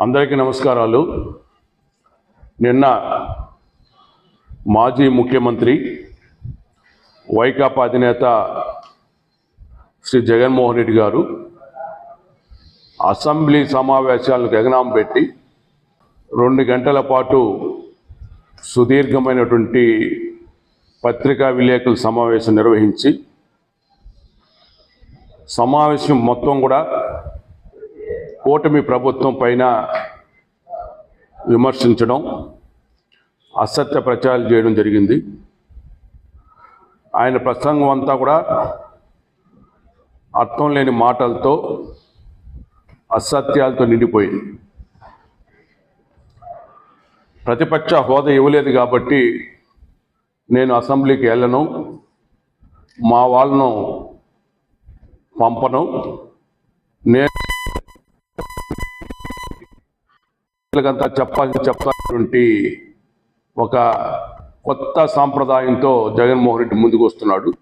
అందరికీ నమస్కారాలు. నిన్న మాజీ ముఖ్యమంత్రి వైకాపా అధినేత శ్రీ జగన్మోహన్ రెడ్డి గారు అసెంబ్లీ సమావేశాలను గగనాం పెట్టి రెండు గంటల పాటు సుదీర్ఘమైనటువంటి పత్రికా విలేకరుల సమావేశం నిర్వహించి సమావేశం మొత్తం కూడా కూటమి ప్రభుత్వం పైన విమర్శించడం అసత్య ప్రచారాలు చేయడం జరిగింది. ఆయన ప్రసంగం అంతా కూడా అర్థం లేని మాటలతో అసత్యాలతో నిండిపోయింది. ప్రతిపక్ష హోదా ఇవ్వలేదు కాబట్టి నేను అసెంబ్లీకి వెళ్ళను మా వాళ్ళను పంపను. నేను ప్రజలకంతా చెప్పాలి చెప్పాల్సినటువంటి ఒక కొత్త సాంప్రదాయంతో జగన్మోహన్ రెడ్డి ముందుకు వస్తున్నాడు.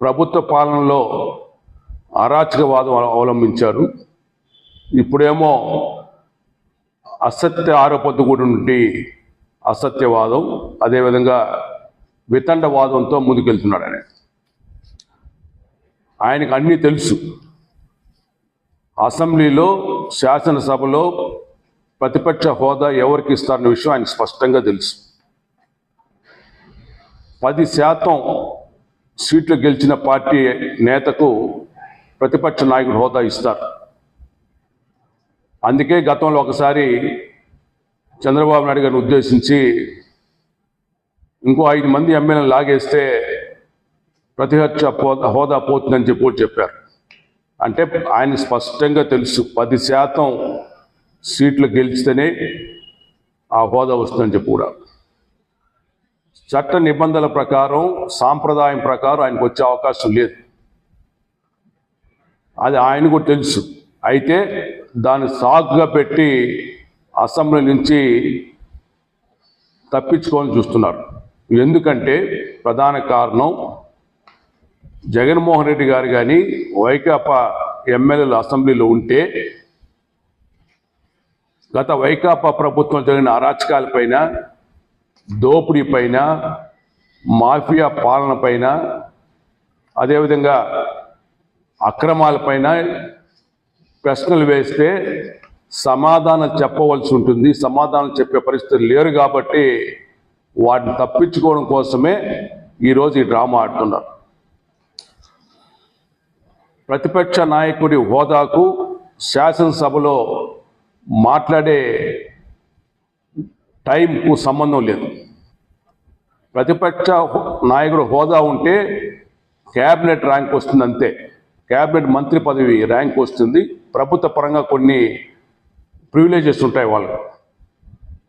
ప్రభుత్వ పాలనలో అరాచకవాదం అవలంబించారు. ఇప్పుడేమో అసత్య ఆరోపణతో కూడినటువంటి అసత్యవాదం అదేవిధంగా వితండవాదంతో ముందుకెళ్తున్నాడు ఆయన. ఆయనకు అన్నీ తెలుసు. అసెంబ్లీలో శాసనసభలో ప్రతిపక్ష హోదా ఎవరికి ఇస్తారన్న విషయం ఆయన స్పష్టంగా తెలుసు. పది శాతం సీట్లు గెలిచిన పార్టీ నేతకు ప్రతిపక్ష నాయకుడు హోదా ఇస్తారు. అందుకే గతంలో ఒకసారి చంద్రబాబు నాయుడు గారిని ఉద్దేశించి ఇంకో ఐదు మంది ఎమ్మెల్యేలు లాగేస్తే ప్రతిపక్ష హోదా హోదా పోతుందని చెప్పి చెప్పారు. అంటే ఆయన స్పష్టంగా తెలుసు పది శాతం సీట్లు గెలిస్తేనే ఆ హోదా వస్తుందని చెప్పి కూడా. చట్ట నిబంధనల ప్రకారం సాంప్రదాయం ప్రకారం ఆయనకు వచ్చే అవకాశం లేదు. అది ఆయన కూడా తెలుసు. అయితే దాన్ని సాకుగా పెట్టి అసెంబ్లీ నుంచి తప్పించుకోవాలని చూస్తున్నారు. ఎందుకంటే ప్రధాన కారణం జగన్మోహన్ రెడ్డి గారు కానీ వైకాపా ఎమ్మెల్యేలు అసెంబ్లీలో ఉంటే గత వైకాపా ప్రభుత్వం జరిగిన అరాచకాలపైన దోపిడీ పైన మాఫియా పాలన పైన అదేవిధంగా అక్రమాలపైన ప్రశ్నలు వేస్తే సమాధానం చెప్పవలసి ఉంటుంది. సమాధానం చెప్పే పరిస్థితి లేరు కాబట్టి వాటిని తప్పించుకోవడం కోసమే ఈరోజు ఈ డ్రామా ఆడుతున్నారు. ప్రతిపక్ష నాయకుడి హోదాకు శాసనసభలో మాట్లాడే టైంకు సంబంధం లేదు. ప్రతిపక్ష నాయకుడు హోదా ఉంటే క్యాబినెట్ ర్యాంక్ వస్తుంది అంతే. క్యాబినెట్ మంత్రి పదవి ర్యాంక్ వస్తుంది. ప్రభుత్వ పరంగా కొన్ని ప్రివిలేజెస్ ఉంటాయి వాళ్ళకు.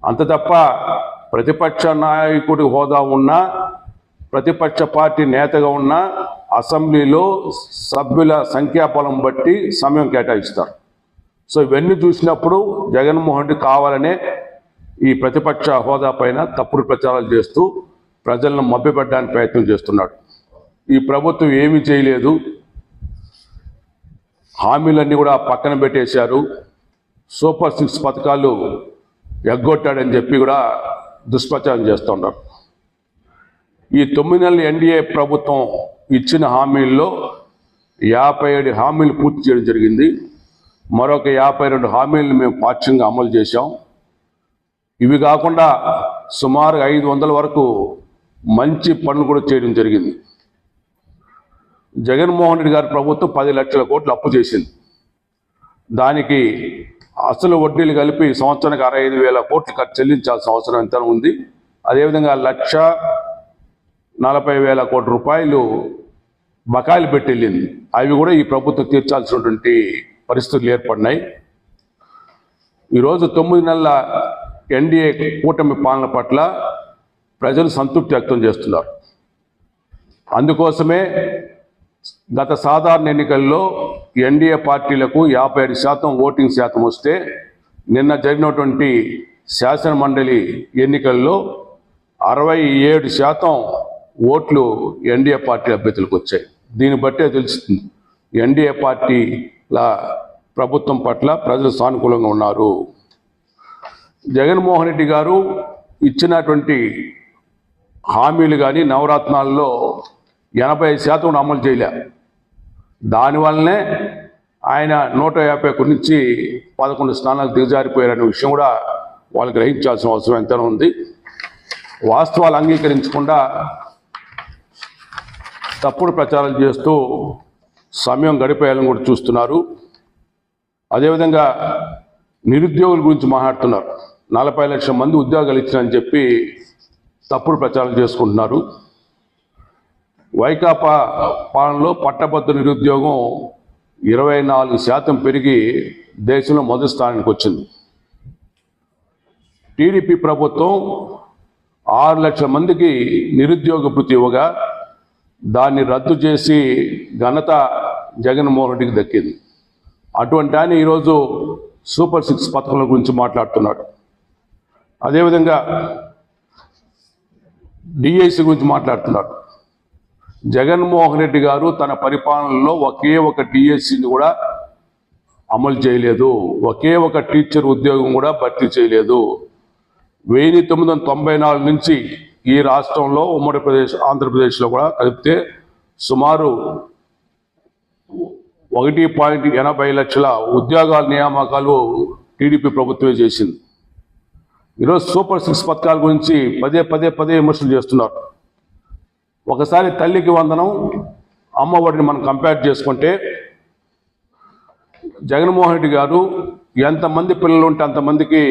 అంత తప్ప ప్రతిపక్ష నాయకుడి హోదా ఉన్నా ప్రతిపక్ష పార్టీ నేతగా ఉన్న అసెంబ్లీలో సభ్యుల సంఖ్యాబలం బట్టి సమయం కేటాయిస్తారు. సో ఇవన్నీ చూసినప్పుడు జగన్మోహన్ రెడ్డి కావాలనే ఈ ప్రతిపక్ష హోదా పైన తప్పుడు ప్రచారాలు చేస్తూ ప్రజలను మభ్యపెట్టడానికి ప్రయత్నం చేస్తున్నాడు. ఈ ప్రభుత్వం ఏమీ చేయలేదు. హామీలన్నీ కూడా పక్కన పెట్టేశారు. సూపర్ సిక్స్ పథకాలు ఎగ్గొట్టాడని చెప్పి కూడా దుష్ప్రచారం చేస్తున్నారు ఈ తొమ్మిది నెలల ఎన్డీఏ ప్రభుత్వం ఇచ్చిన హామీల్లో యాభై ఏడు హామీలు పూర్తి చేయడం జరిగింది. మరొక యాభై రెండు హామీలను మేము పాక్షికంగా అమలు చేశాం. ఇవి కాకుండా సుమారు ఐదు వందల వరకు మంచి పనులు కూడా చేయడం జరిగింది. జగన్మోహన్ రెడ్డి గారి ప్రభుత్వం పది లక్షల కోట్లు అప్పు చేసింది. దానికి అసలు వడ్డీలు కలిపి సంవత్సరానికి అరవై ఐదు వేల కోట్లు ఖర్చు చెల్లించాల్సిన అవసరం ఎంత ఉంది. అదేవిధంగా లక్ష నలభై వేల కోట్ల రూపాయలు బకాయిలు పెట్టి వెళ్ళింది. అవి కూడా ఈ ప్రభుత్వం తీర్చాల్సినటువంటి పరిస్థితులు ఏర్పడినాయి. ఈరోజు తొమ్మిది నెలల ఎన్డీఏ కూటమి పాలన పట్ల ప్రజలు సంతృప్తి వ్యక్తం చేస్తున్నారు. అందుకోసమే గత సాధారణ ఎన్నికల్లో ఎన్డీఏ పార్టీలకు యాభై ఏడు శాతం ఓటింగ్ శాతం వస్తే నిన్న జరిగినటువంటి శాసన మండలి ఎన్నికల్లో అరవై ఏడు శాతం ఓట్లు ఎన్డీఏ పార్టీ అభ్యర్థులకు వచ్చాయి. దీన్ని బట్టే తెలుస్తుంది. ఎన్డీఏ పార్టీ లా ప్రభుత్వం పట్ల ప్రజలు సానుకూలంగా ఉన్నారు. జగన్మోహన్ రెడ్డి గారు ఇచ్చినటువంటి హామీలు కానీ నవరత్నాల్లో ఎనభై శాతం అమలు చేయలే. దానివల్లనే ఆయన నూట యాభై ఒకటి నుంచి పదకొండు స్థానాలు దిగజారిపోయారనే విషయం కూడా వాళ్ళు గ్రహించాల్సిన అవసరం ఎంతైనా ఉంది. వాస్తవాలు అంగీకరించకుండా తప్పుడు ప్రచారాలు చేస్తూ సమయం గడిపేయాలని కూడా చూస్తున్నారు. అదేవిధంగా నిరుద్యోగుల గురించి మాట్లాడుతున్నారు. నలభై లక్షల మంది ఉద్యోగాలు ఇచ్చారని చెప్పి తప్పుడు ప్రచారం చేసుకుంటున్నారు. వైకాపా పాలనలో పట్టభద్ర నిరుద్యోగం ఇరవై నాలుగు శాతం పెరిగి దేశంలో మొదటి స్థానానికి వచ్చింది. టీడీపీ ప్రభుత్వం ఆరు లక్షల మందికి నిరుద్యోగ భృతి ఇవ్వగా దాన్ని రద్దు చేసి ఘనత జగన్మోహన్ రెడ్డికి దక్కింది. అటువంటి ఆయన ఈరోజు సూపర్ సిక్స్ పథకాల గురించి మాట్లాడుతున్నాడు. అదేవిధంగా డిఐసి గురించి మాట్లాడుతున్నాడు. జగన్మోహన్ రెడ్డి గారు తన పరిపాలనలో ఒకే ఒక డిఎస్సిని కూడా అమలు చేయలేదు. ఒకే ఒక టీచర్ ఉద్యోగం కూడా భర్తీ చేయలేదు. వెయ్యి తొమ్మిది వందల తొంభై నాలుగు నుంచి ఈ రాష్ట్రంలో ఉమ్మడి ప్రదేశ్ ఆంధ్రప్రదేశ్లో కూడా కలిపితే సుమారు ఒకటి పాయింట్ ఎనభై లక్షల ఉద్యోగాల నియామకాలు టీడీపీ ప్రభుత్వమే చేసింది. ఈరోజు సూపర్ సిక్స్ పథకాల గురించి పదే పదే పదే విమర్శలు చేస్తున్నారు. ఒకసారి తల్లికి వందనం అమ్మఒడిని మనం కంపేర్ చేసుకుంటే జగన్మోహన్ రెడ్డి గారు ఎంతమంది పిల్లలు ఉంటే అంతమందికి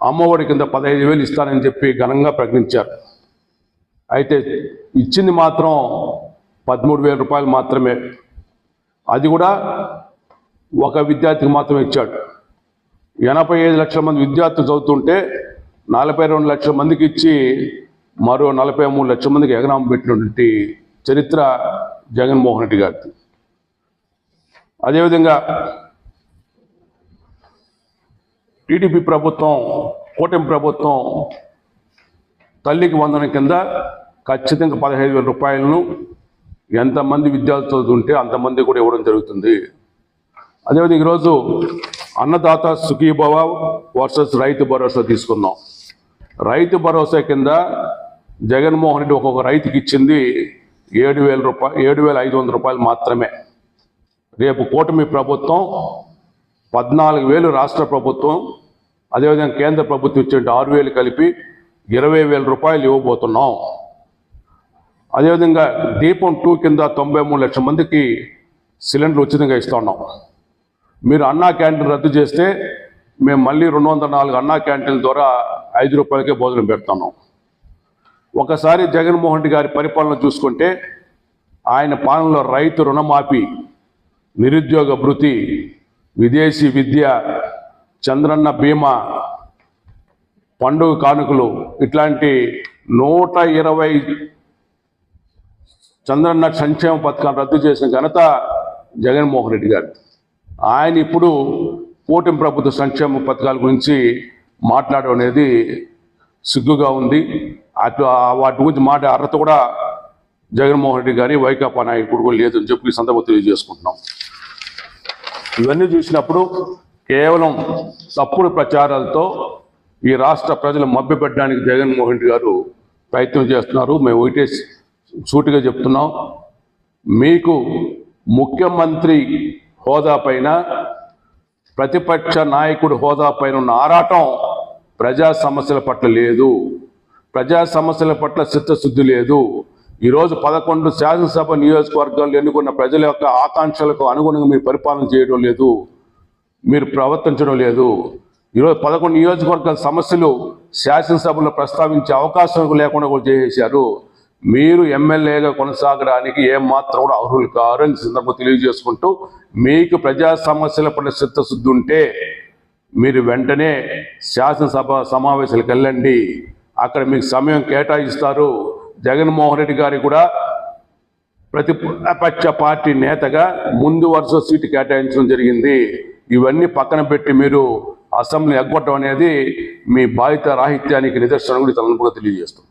అమ్మఒడి కింద పదహైదు వేలు ఇస్తానని చెప్పి ఘనంగా ప్రకటించారు. అయితే ఇచ్చింది మాత్రం పదమూడు వేల రూపాయలు మాత్రమే. అది కూడా ఒక విద్యార్థికి మాత్రమే ఇచ్చాడు. ఎనభై ఐదు లక్షల మంది విద్యార్థులు చదువుతుంటే నలభై రెండు లక్షల మందికి ఇచ్చి మరో నలభై మూడు లక్షల మందికి ఎగనామం పెట్టినటువంటి చరిత్ర జగన్మోహన్ రెడ్డి గారిది. అదేవిధంగా టీడీపీ ప్రభుత్వం కూటమి ప్రభుత్వం తల్లికి వందన కింద ఖచ్చితంగా పదహైదు వేల రూపాయలను ఎంతమంది విద్యార్థులు చదువుతుంటే అంతమంది కూడా ఇవ్వడం జరుగుతుంది. అదేవిధంగా ఈరోజు అన్నదాత సుఖీభవ వర్సెస్ రైతు భరోసా తీసుకున్నాం. రైతు భరోసా కింద జగన్మోహన్ రెడ్డి ఒక్కొక్క రైతుకి ఇచ్చింది ఏడు వేల రూపాయలు ఏడు వేల ఐదు వందల రూపాయలు మాత్రమే. రేపు కూటమి ప్రభుత్వం పద్నాలుగు వేలు రాష్ట్ర ప్రభుత్వం అదేవిధంగా కేంద్ర ప్రభుత్వం ఇచ్చే ఆరు వేలు కలిపి ఇరవై వేల రూపాయలు ఇవ్వబోతున్నాం. అదేవిధంగా దీపం టూ కింద తొంభై మూడు లక్షల మందికి సిలిండర్ ఉచితంగా ఇస్తున్నాం మీరు అన్నా క్యాంటీన్ రద్దు చేస్తే మేము మళ్ళీ రెండు వందల నాలుగు అన్నా క్యాంటీన్ల ద్వారా ఐదు రూపాయలకే భోజనం పెడుతున్నాం ఒకసారి జగన్మోహన్ రెడ్డి గారి పరిపాలన చూసుకుంటే ఆయన పాలనలో రైతు రుణమాఫీ నిరుద్యోగ భృతి విదేశీ విద్య చంద్రన్న బీమా పండుగ కానుకలు ఇట్లాంటి నూట ఇరవై చంద్రన్న సంక్షేమ పథకం రద్దు చేసిన ఘనత జగన్మోహన్ రెడ్డి గారు ఆయన ఇప్పుడు కూటమి ప్రభుత్వ సంక్షేమ పథకాల గురించి మాట్లాడడం అనేది సిగ్గుగా ఉంది. అటు వాటి గురించి మాట అర్హత కూడా జగన్మోహన్ రెడ్డి గారి వైకాపా నాయకుడు కూడా లేదని చెప్పి ఈ సందర్భం తెలియజేసుకుంటున్నాం. ఇవన్నీ చూసినప్పుడు కేవలం తప్పుడు ప్రచారాలతో ఈ రాష్ట్ర ప్రజలు మభ్యపెట్టడానికి జగన్మోహన్ రెడ్డి గారు ప్రయత్నం చేస్తున్నారు. మేము ఒకటే సూటిగా చెప్తున్నాం. మీకు ముఖ్యమంత్రి హోదా పైన ప్రతిపక్ష నాయకుడి హోదా పైన ఉన్న ఆరాటం ప్రజా సమస్యల పట్ల లేదు. ప్రజా సమస్యల పట్ల చిత్తశుద్ధి లేదు. ఈరోజు పదకొండు శాసనసభ నియోజకవర్గాలు ఎన్నుకున్న ప్రజల యొక్క ఆకాంక్షలకు అనుగుణంగా మీరు పరిపాలన చేయడం లేదు. మీరు ప్రవర్తించడం లేదు. ఈరోజు పదకొండు నియోజకవర్గాల సమస్యలు శాసనసభలో ప్రస్తావించే అవకాశం లేకుండా కూడా చేసేశారు. మీరు ఎమ్మెల్యేగా కొనసాగడానికి ఏమాత్రం కూడా అర్హులు కారు అని సందర్భం తెలియజేసుకుంటూ మీకు ప్రజా సమస్యల పట్ల చిత్తశుద్ధి ఉంటే మీరు వెంటనే శాసనసభ సమావేశాలకు వెళ్ళండి. అక్కడ మీకు సమయం కేటాయిస్తారు. జగన్మోహన్ రెడ్డి గారికి కూడా ప్రతిపక్ష పార్టీ నేతగా ముందు వరుస సీటు కేటాయించడం జరిగింది. ఇవన్నీ పక్కన పెట్టి మీరు అసెంబ్లీ ఎగ్గొట్టడం అనేది మీ బాధ్యత రాహిత్యానికి నిదర్శనం కూడా తలను తెలియజేస్తుంది